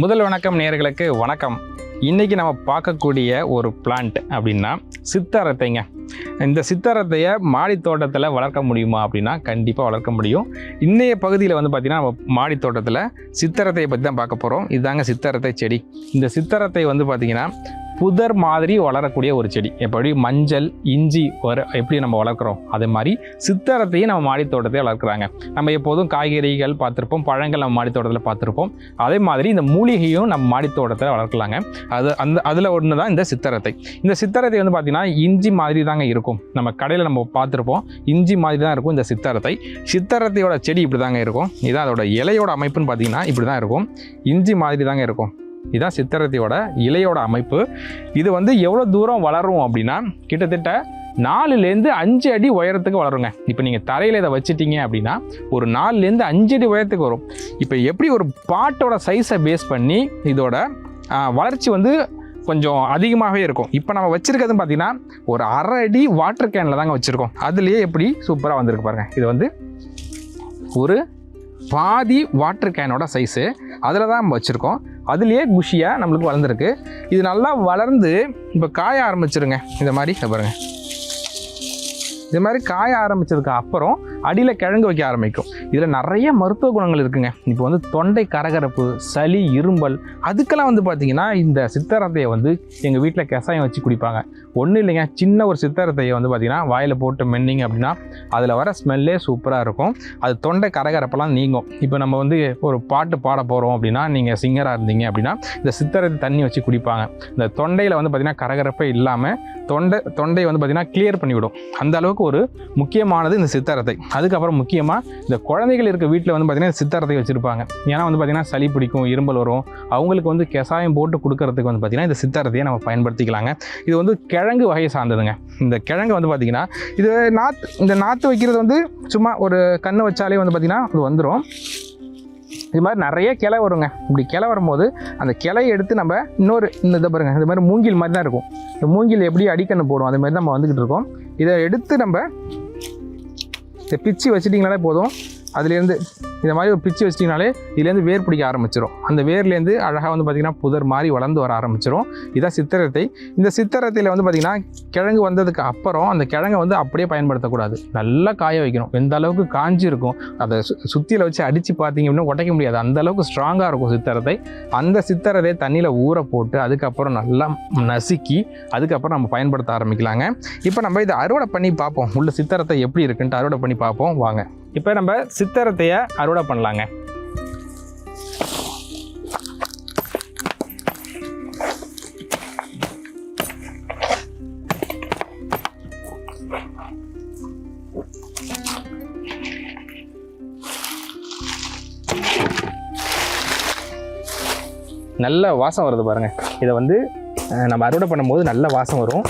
முதல் வணக்கம் நேர்களுக்கு வணக்கம். இன்றைக்கி நம்ம பார்க்கக்கூடிய ஒரு பிளான்ட் அப்படின்னா சித்தரத்தைங்க. இந்த சித்தரத்தையை மாடி தோட்டத்தில் வளர்க்க முடியுமா அப்படின்னா கண்டிப்பாக வளர்க்க முடியும். இன்றைய பகுதியில் வந்து பார்த்திங்கன்னா நம்ம மாடி தோட்டத்தில் சித்தரத்தையை பற்றி தான் பார்க்க போகிறோம் இதுதாங்க சித்தரத்தை செடி. இந்த சித்தரத்தை வந்து பார்த்திங்கன்னா புதர் மாதிரி வளரக்கூடிய ஒரு செடி. எப்படி மஞ்சள் இஞ்சி வர எப்படி நம்ம வளர்க்குறோம் அதே மாதிரி சித்தரத்தையும் நம்ம மாடித்தோட்டத்தை வளர்க்குறாங்க. நம்ம எப்போதும் காய்கறிகள் பார்த்துருப்போம் பழங்கள் நம்ம மாடித்தோட்டத்தில் பார்த்துருப்போம். அதே மாதிரி இந்த மூலிகையும் நம்ம மாடித்தோட்டத்தில் வளர்க்கலாங்க. அது அந்த அதில் ஒன்று தான் இந்த சித்தரத்தை. இந்த சித்தரத்தை வந்து பார்த்திங்கன்னா இஞ்சி மாதிரி தாங்க இருக்கும். நம்ம கடையில் நம்ம பார்த்துருப்போம் இஞ்சி மாதிரி தான் இருக்கும் இந்த சித்தரத்தை. சித்தரத்தையோட செடி இப்படி தாங்க இருக்கும். இதான் அதோட இலையோட அமைப்புன்னு பார்த்தீங்கன்னா இப்படி தான் இருக்கும். இஞ்சி மாதிரி தாங்க இருக்கும். இதுதான் சித்திரத்தையோட இலையோட அமைப்பு. இது வந்து எவ்வளோ தூரம் வளரும் அப்படின்னா கிட்டத்தட்ட நாலுலேருந்து அஞ்சு அடி உயரத்துக்கு வளருங்க. இப்போ நீங்கள் தரையில் இதை வச்சுட்டீங்க அப்படின்னா ஒரு நாலுலேருந்து அஞ்சு அடி உயரத்துக்கு வரும். இப்போ எப்படி ஒரு பாட்டோட சைஸை பேஸ் பண்ணி இதோட வளர்ச்சி வந்து கொஞ்சம் அதிகமாகவே இருக்கும். இப்போ நம்ம வச்சுருக்கிறது பார்த்தீங்கன்னா ஒரு அரை அடி வாட்டர் கேனில் தாங்க வச்சுருக்கோம். அதுலேயே எப்படி சூப்பராக வந்திருக்கு பாருங்கள் இது வந்து ஒரு பாதி வாட்டர் கேனோட சைஸு அதில் தான் நம்ம வச்சுருக்கோம். அதுலேயே குஷியாக நம்மளுக்கு வளர்ந்துருக்கு. இது நல்லா வளர்ந்து இப்போ காய ஆரம்பிச்சிருங்க. இந்த மாதிரி பாருங்கள் இது மாதிரி காய ஆரம்பித்ததுக்கு அப்புறம் அடியில் கிழங்கு வைக்க ஆரம்பிக்கும். இதில் நிறைய மருத்துவ குணங்கள் இருக்குங்க. இப்போ வந்து தொண்டை கரகரப்பு சளி இரும்பல் அதுக்கெல்லாம் வந்து பார்த்திங்கன்னா இந்த சித்தரத்தையை வந்து எங்கள் வீட்டில் கஷாயம் வச்சு குடிப்பாங்க. ஒன்றும் இல்லைங்க. சின்ன ஒரு சித்தரத்தையை வந்து பார்த்திங்கன்னா வாயில் போட்டு மென்னிங்க அப்படின்னா அதில் வர ஸ்மெல்லே சூப்பராக இருக்கும். அது தொண்டை கரகரப்பெல்லாம் நீங்கும். இப்போ நம்ம வந்து ஒரு பாட்டு பாட போகிறோம் அப்படின்னா நீங்கள் சிங்கராக இருந்தீங்க அப்படின்னா இந்த சித்தரத்தை தண்ணி வச்சு குடிப்பாங்க. இந்த தொண்டையில் வந்து பார்த்திங்கன்னா கரகரப்பே இல்லாமல் தொண்டை தொண்டை வந்து பார்த்திங்கன்னா கிளியர் பண்ணிவிடும். அந்த அளவுக்கு ஒரு முக்கியமானது இந்த சித்தரத்தை. அதுக்கப்புறம் முக்கியமாக இந்த குழந்தைகள் இருக்க வீட்டில் வந்து பார்த்திங்கன்னா இந்த சித்தரத்தை வச்சுருப்பாங்க. ஏன்னா வந்து பார்த்திங்கன்னா சளி பிடிக்கும் இரும்பல் வரும். அவங்களுக்கு வந்து கெசாயம் போட்டு கொடுக்கறதுக்கு வந்து பார்த்திங்கன்னா இந்த சித்தரத்தையே நம்ம பயன்படுத்திக்கலாங்க. இது வந்து கிழங்கு வகையை சார்ந்ததுங்க. இந்த கிழங்கு வந்து பார்த்திங்கன்னா இது நாற்று இந்த நாற்று வைக்கிறது வந்து சும்மா ஒரு கண்ணு வச்சாலே வந்து பார்த்திங்கன்னா அது வந்துடும் இது மாதிரி நிறைய கிளை வருங்க. இப்படி கிளை வரும்போது அந்த கிளையை எடுத்து நம்ம இன்னொரு இந்த இதை பாருங்கள் இந்த மாதிரி மூங்கில் மாதிரி தான் இருக்கும். இந்த மூங்கில் எப்படி அடிக்கண்ணு போடும் அது மாதிரி நம்ம வந்துக்கிட்டு இருக்கோம். இதை எடுத்து நம்ம இதை பிச்சு வச்சுட்டிங்கனாலே போதும். அதுலேருந்து இந்த மாதிரி ஒரு பிச்சு வச்சிட்டிங்கனாலே இதுலேருந்து வேர் பிடிக்க ஆரம்பிச்சிடும் அந்த வேர்லேருந்து அழகாக வந்து பார்த்திங்கன்னா புதர் மாதிரி வளர்ந்து வர ஆரம்பிச்சிடும் இதான் சித்திரத்தை. இந்த சித்திரத்தையில் வந்து பார்த்திங்கன்னா கிழங்கு வந்ததுக்கு அப்புறம் அந்த கிழங்கை வந்து அப்படியே பயன்படுத்தக்கூடாது. நல்லா காய வைக்கணும். எந்த அளவுக்கு காஞ்சி இருக்கும் அதை சு சுத்தியில் வச்சு அடித்து பார்த்தீங்க அப்படின்னா உடைக்க முடியாது. அந்த அளவுக்கு ஸ்ட்ராங்காக இருக்கும் சித்திரத்தை. அந்த சித்திரத்தை தண்ணியில் ஊற போட்டு அதுக்கப்புறம் நல்லா நசுக்கி அதுக்கப்புறம் நம்ம பயன்படுத்த ஆரம்பிக்கலாங்க. இப்போ நம்ம இதை அறுவடை பண்ணி பார்ப்போம். உள்ள சித்திரத்தை எப்படி இருக்குன்ட்டு அறுவடை பண்ணி பார்ப்போம். வாங்க. இப்போ நம்ம சித்திரத்தையை அறுவடை பண்ணலாங்க. நல்ல வாசம் வருது பாருங்கள் இதை வந்து நம்ம அறுவடை பண்ணும்போது நல்ல வாசம் வரும்.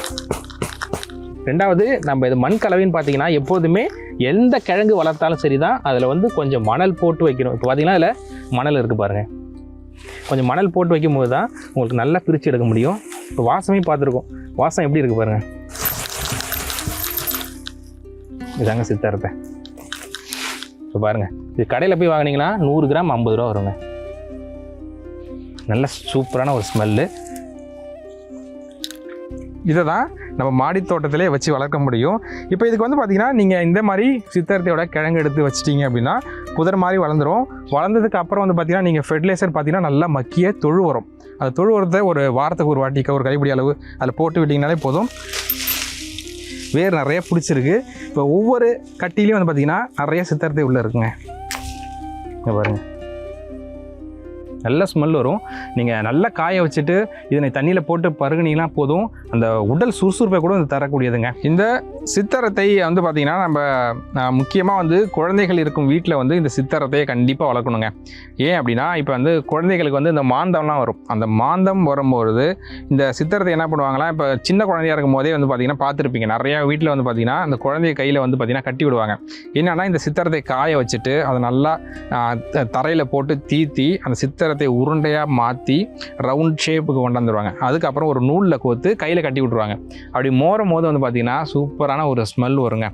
ரெண்டாவது நம்ம இது மண் கலவைன்னு பார்த்தீங்கன்னா எப்போதுமே எந்த கிழங்கு வளர்த்தாலும் சரி தான் அதில் வந்து கொஞ்சம் மணல் போட்டு வைக்கணும். இப்போ பார்த்தீங்கன்னா அதில் மணல் இருக்குது பாருங்கள் கொஞ்சம் மணல் போட்டு வைக்கும்போது தான் உங்களுக்கு நல்லா பிரித்து எடுக்க முடியும். இப்போ வாசமே பார்த்துருக்கோம். வாசம் எப்படி இருக்குது பாருங்கள் இதாங்க சித்தாரத்தை. இப்போ பாருங்கள் இது கடையில் போய் வாங்கினீங்கன்னா நூறு கிராம் ஐம்பது ரூபா வருங்க. நல்ல சூப்பரான ஒரு ஸ்மெல்லு. இதை தான் நம்ம மாடி தோட்டத்திலே வச்சு வளர்க்க முடியும். இப்போ இதுக்கு வந்து பார்த்திங்கன்னா நீங்கள் இந்த மாதிரி சித்தரத்தையோட கிழங்கு எடுத்து வச்சிட்டீங்க அப்படின்னா புதர் மாதிரி வளர்ந்துரும். வளர்ந்ததுக்கு அப்புறம் வந்து பார்த்தீங்கன்னா நீங்கள் ஃபெர்டிலைசர் பார்த்தீங்கன்னா நல்லா மக்கிய தொழு உரம். அந்த தொழு உரத்தை ஒரு வாரத்துக்கு ஒரு வாட்டிக்க ஒரு கைப்பிடி அளவு அதில் போட்டு விட்டிங்கனாலே போதும். வேர் நிறைய பிடிச்சிருக்கு. இப்போ ஒவ்வொரு கட்டிலையும் வந்து பார்த்தீங்கன்னா நிறைய சித்தரத்தை உள்ளே இருக்குங்க. பாருங்கள் நல்ல ஸ்மெல் வரும். நீங்கள் நல்லா காய வச்சுட்டு இதனை தண்ணியில் போட்டு பருகுனீங்கன்னா போதும். அந்த உடல் சுறுசுறுப்பை கூட இது தரக்கூடியதுங்க. இந்த சித்தரத்தை வந்து பார்த்திங்கன்னா நம்ம முக்கியமாக வந்து குழந்தைகள் இருக்கும் வீட்டில் வந்து இந்த சித்தரத்தையை கண்டிப்பாக வளர்க்கணுங்க. ஏன் அப்படின்னா இப்போ வந்து குழந்தைகளுக்கு வந்து இந்த மாந்தம்லாம் வரும். அந்த மாந்தம் வரும்பொழுது இந்த சித்திரத்தை என்ன பண்ணுவாங்கன்னா இப்போ சின்ன குழந்தையா இருக்கும் போதே வந்து பார்த்தீங்கன்னா பார்த்துருப்பீங்க நிறையா வீட்டில் வந்து பார்த்தீங்கன்னா அந்த குழந்தைய கையில் வந்து பார்த்திங்கன்னா கட்டி விடுவாங்க. என்னென்னா இந்த சித்திரத்தை காய வச்சுட்டு அதை நல்லா தரையில் போட்டு தீத்தி அந்த சித்தரத்தை உருண்டையாக மாற்றி ரவுண்ட் ஷேப்புக்கு கொண்டாந்துடுவாங்க அதுக்கப்புறம் ஒரு நூலில் கோத்து கையில் கட்டி விட்ருவாங்க அப்படி மோரும் போது வந்து பார்த்திங்கன்னா சூப்பரான ஒரு ஸ்மெல் வருங்க.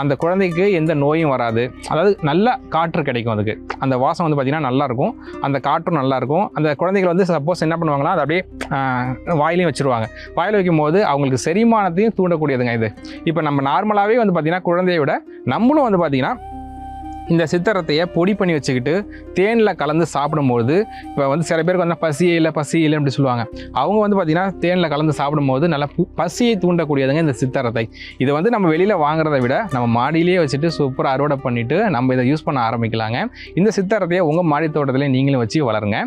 அந்த குழந்தைக்கு எந்த நோயும் வராது. அதாவது நல்ல காற்று கிடைக்கும் அதுக்கு. அந்த வாசம் வந்து பார்த்திங்கன்னா நல்லாயிருக்கும் அந்த காற்றும் நல்லாயிருக்கும் அந்த குழந்தைகள் வந்து சப்போஸ் என்ன பண்ணுவாங்கன்னா அதை அப்படியே வாயிலையும் வச்சுருவாங்க. வாயில் வைக்கும்போது அவங்களுக்கு செரிமானத்தையும் தூண்டக்கூடியதுங்க இது. இப்போ நம்ம நார்மலாகவே வந்து பார்த்திங்கன்னா குழந்தைய விட நம்மளும் வந்து பார்த்திங்கன்னா இந்த சித்தரத்தையை பொடி பண்ணி வச்சுக்கிட்டு தேனில் கலந்து சாப்பிடும்போது இப்போ வந்து சில பேருக்கு வந்து பசி இல்லை பசி இல்லை அப்படி சொல்லுவாங்க. அவங்க வந்து பார்த்திங்கன்னா தேனில் கலந்து சாப்பிடும்போது நல்லா பசியை தூண்டக்கூடியதுங்க இந்த சித்தரத்தை. இதை வந்து நம்ம வெளியில் வாங்குறத விட நம்ம மாடியிலேயே வச்சுட்டு சூப்பராக அறுவடை பண்ணிவிட்டு நம்ம இதை யூஸ் பண்ண ஆரம்பிக்கலாங்க. இந்த சித்தரத்தையை உங்கள் மாடி தோட்டத்திலே நீங்களும் வச்சு வளருங்க.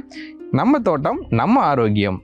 நம்ம தோட்டம் நம்ம ஆரோக்கியம்.